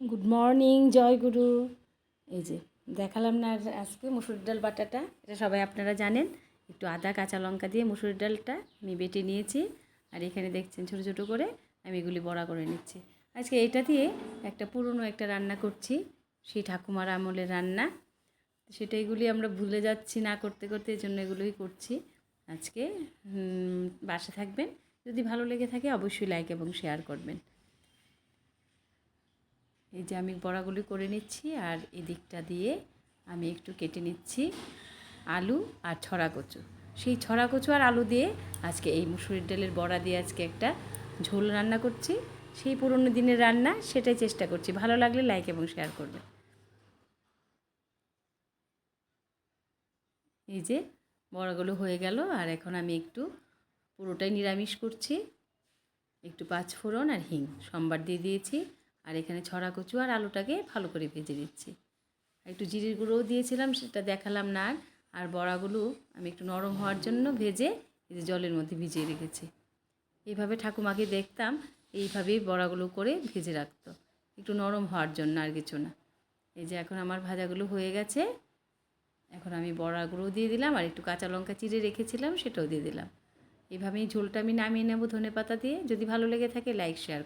Good morning জয় গুরু এই যে, দেখালাম না আজকে মুসুর ডাল বাটাটা। এটা সবাই আপনারা জানেন। একটু আদা, কাঁচা লঙ্কা দিয়ে মুসুর ডালটা আমি বেটে নিয়েছি। আর এখানে দেখছেন ছোটো ছোটো করে আমি এগুলি বড়া করে নিচ্ছি। আজকে এটা দিয়ে একটা পুরনো একটা রান্না করছি, সেই ঠাকুমার আমলের রান্না। সেটা এগুলি আমরা ভুলে যাচ্ছি না করতে করতে এই জন্য এগুলোই করছি। আজকে বাসে থাকবেন। যদি ভালো লেগে থাকে অবশ্যই লাইক এবং শেয়ার করবেন। এই যে আমি বড়াগুলি করে নিচ্ছি আর এদিকটা দিয়ে আমি একটু কেটে নিচ্ছি আলু আর ছড়া কচু সেই ছড়া কচু আর আলু দিয়ে আজকে এই মুসুরির ডালের বড়া দিয়ে আজকে একটা ঝোল রান্না করছি। সেই পুরনো দিনের রান্না সেটাই চেষ্টা করছি। ভালো লাগলে লাইক এবং শেয়ার করবে এই যে বড়াগুলো হয়ে গেল আর এখন আমি একটু পুরোটাই নিরামিষ করছি। একটু পাঁচফোড়ন আর হিং। সোমবার দিয়ে দিয়েছি। আর এখানে ছড়া কচু আর আলুটাকে ভালো করে ভেজে আর একটু জিরির গুঁড়োও দিয়েছিলাম, সেটা দেখালাম না আর। বড়াগুলো আমি একটু নরম হওয়ার জন্য ভেজে এই যে জলের মধ্যে ভিজিয়ে রেখেছি। এইভাবে ঠাকুমাকে দেখতাম, এইভাবেই বড়াগুলো করে ভেজে রাখতো। একটু নরম হওয়ার জন্য আর কিছু না। এই যে এখন আমার ভাজাগুলো হয়ে গেছে। এখন আমি বড়াগুলোও দিয়ে দিলাম আর একটু কাঁচা লঙ্কা চিড়ে রেখেছিলাম, সেটাও দিয়ে দিলাম। এইভাবেই ঝোলটা আমি নামিয়ে নেব ধনে পাতা দিয়ে। যদি ভালো লেগে থাকে লাইক শেয়ার